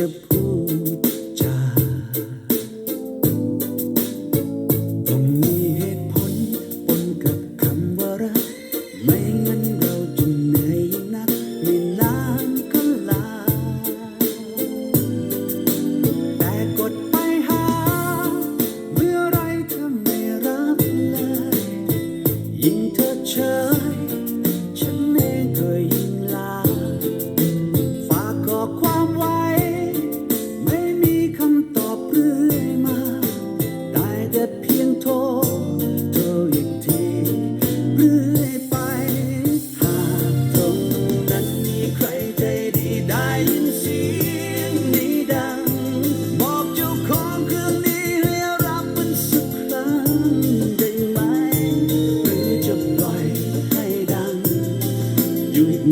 to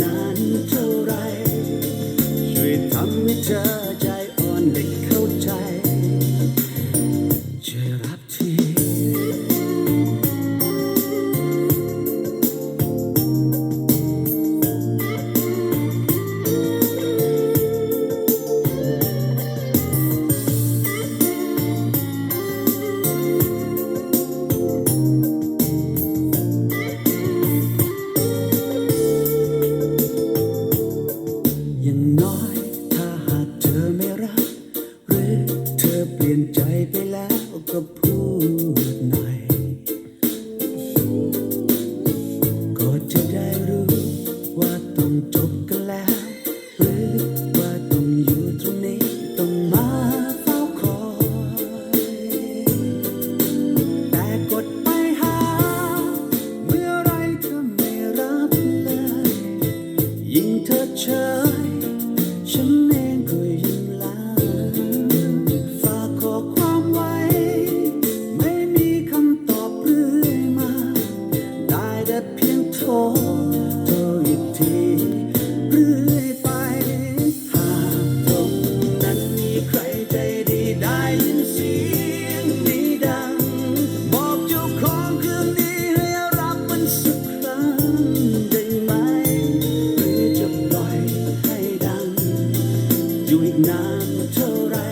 นานเท่าไรช่วยทำให้เธอ llorar.